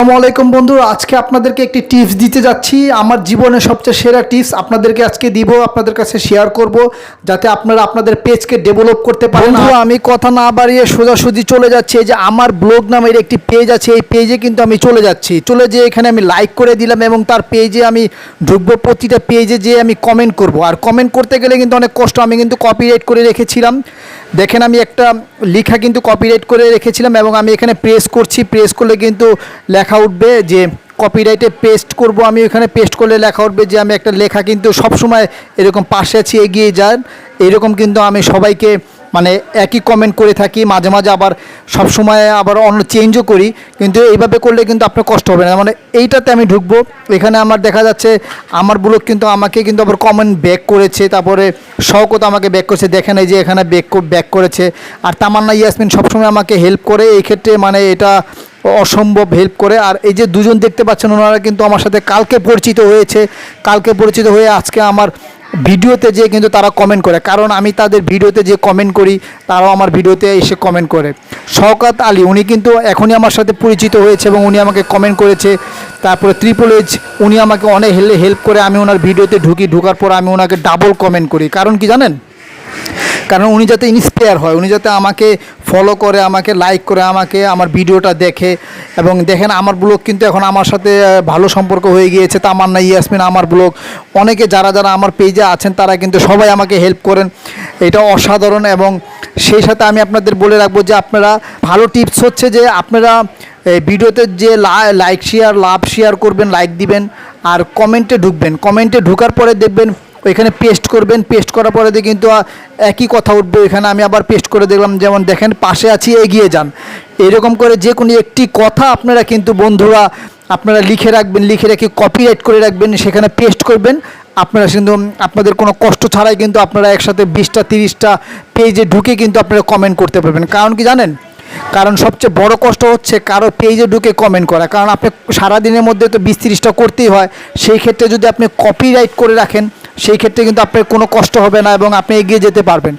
আসসালামু আলাইকুম বন্ধু আজকে আপনাদেরকে একটি টিপস দিতে যাচ্ছি। আমার জীবনের সবচেয়ে সেরা টিপস আপনাদেরকে আজকে দিব আপনাদের কাছে শেয়ার করব যাতে আপনারা আপনাদের পেজকে ডেভেলপ করতে পারেন। আমি কথা না বাড়িয়ে সোজাসুজি চলে যাচ্ছি যে আমার ব্লগ নামের একটি পেজ আছে এই পেজে কিন্তু আমি চলে যাচ্ছি। চলে যেয়ে এখানে আমি লাইক করে দিলাম এবং তার পেজে আমি ঢুকবো প্রতিটা পেজে যেয়ে আমি কমেন্ট করব। আর কমেন্ট করতে গেলে কিন্তু অনেক কষ্ট আমি কিন্তু কপিরাইট করে রেখেছিলাম। দেখেন আমি একটা লেখা কিন্তু কপিরাইট করে রেখেছিলাম এবং আমি এখানে প্রেস করছি। প্রেস করলে কিন্তু লেখা উঠবে যে কপিরাইটে পেস্ট করব, আমি ওখানে পেস্ট করলে লেখা উঠবে যে আমি একটা লেখা কিন্তু সবসময় এরকম পাশে আছি, এগিয়ে যান। এরকম কিন্তু আমি সবাইকে মানে একই কমেন্ট করে থাকি, মাঝে মাঝে আবার সব সময় আবার অন্য চেঞ্জও করি, কিন্তু এইভাবে করলে কিন্তু আপনার কষ্ট হবে না। মানে এইটাতে আমি ঢুকবো। এখানে আমার দেখা যাচ্ছে আমার ব্লগ কিন্তু আমাকে কিন্তু আবার কমেন্ট ব্যাক করেছে, তারপরে শওকত আমাকে ব্যাক করেছে, দেখেন এই যে এখানে ব্যাক ব্যাক করেছে। আর তামান্না ইয়াসমিন সবসময় আমাকে হেল্প করে, এই ক্ষেত্রে মানে এটা অসম্ভব হেল্প করে। আর এই যে দুজন দেখতে পাচ্ছেন, ওনারা কিন্তু আমার সাথে কালকে পরিচিত হয়েছে। কালকে পরিচিত হয়ে আজকে আমার ভিডিওতে যে কিন্তু তারা কমেন্ট করে। কারণ আমি তাদের ভিডিওতে যে কমেন্ট করি, তারাও আমার ভিডিওতে এসে কমেন্ট করে। শওকাত আলী, উনি কিন্তু এখনই আমার সাথে পরিচিত হয়েছে এবং উনি আমাকে কমেন্ট করেছে। তারপরে ত্রিপল এইচ উনি আমাকে অনেক হেলে হেল্প করে আমি ওনার ভিডিওতে ঢুকি। ঢুকার পর আমি ওনাকে ডাবল কমেন্ট করি। কারণ কি জানেন? কারণ উনি যাতে ইন্সপায়ার হয়, উনি যাতে আমাকে ফলো করে, আমাকে লাইক করে, আমাকে আমার ভিডিওটা দেখে। এবং দেখেন আমার ব্লগ কিন্তু এখন আমার সাথে ভালো সম্পর্ক হয়ে গিয়েছে। তা আমার তামান্না, ইয়াসমিন, আমার ব্লগ অনেকে যারা যারা আমার পেজে আছেন, তারা কিন্তু সবাই আমাকে হেল্প করেন। এটা অসাধারণ এবং সেই সাথে আমি আপনাদের বলে রাখব যে আপনারা ভালো টিপস হচ্ছে যে আপনারা ভিডিওতে যে লাইক শেয়ার লাভ শেয়ার করবেন লাইক দিবেন, আর কমেন্টে ঢুকবেন। কমেন্টে ঢুকার পরে দেখবেন ওইখানে পেস্ট করবেন পেস্ট করার পরে দিয়ে কিন্তু একই কথা উঠবে এখানে আমি আবার পেস্ট করে দেখলাম, যেমন দেখেন, পাশে আছি, এগিয়ে যান। এরকম করে যে কোনো একটি কথা আপনারা কিন্তু বন্ধুরা, আপনারা লিখে রাখবেন, লিখে রেখে কপিরাইট করে রাখবেন, সেখানে পেস্ট করবেন। আপনারা কিন্তু আপনাদের কোনো কষ্ট ছাড়াই কিন্তু আপনারা একসাথে বিশটা, তিরিশটা পেজে ঢুকে কিন্তু আপনারা কমেন্ট করতে পারবেন। কারণ কি জানেন? কারণ সবচেয়ে বড় কষ্ট হচ্ছে কারও পেজে ঢুকে কমেন্ট করা। কারণ আপনি সারাদিনের মধ্যে তো বিশ তিরিশটা করতেই হয়। সেই ক্ষেত্রে যদি আপনি কপিরাইট করে রাখেন, সেই ক্ষেত্রে কিন্তু আপনার কোনো কষ্ট হবে না এবং আপনি এগিয়ে যেতে পারবেন।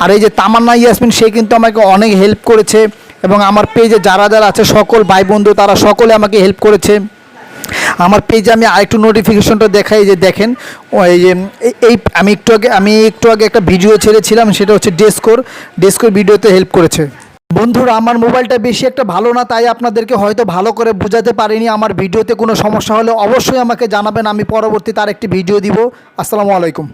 আর এই যে তামান্না ইয়াসমিন, সে কিন্তু আমাকে অনেক হেল্প করেছে এবং আমার পেজে যারা যারা আছে, সকল ভাই বন্ধু, তারা সকলে আমাকে হেল্প করেছে। আমার পেজে আমি আরেকটু নোটিফিকেশনটা দেখাই, যে দেখেন, ওই যে এই- আমি একটু আগে, আমি একটু আগে একটা ভিডিও ছেড়েছিলাম, সেটা হচ্ছে ডেস্কোর ডেস্কোর ভিডিওতে হেল্প করেছে। বন্ধুরা, আমার মোবাইলটা বেশি একটা ভালো না, তাই আপনাদেরকে হয়তো ভালো করে বোঝাতে পারিনি। আমার ভিডিওতে কোনো সমস্যা হলে অবশ্যই আমাকে জানাবেন, আমি পরবর্তী তার একটি ভিডিও দিব। আসসালামু আলাইকুম।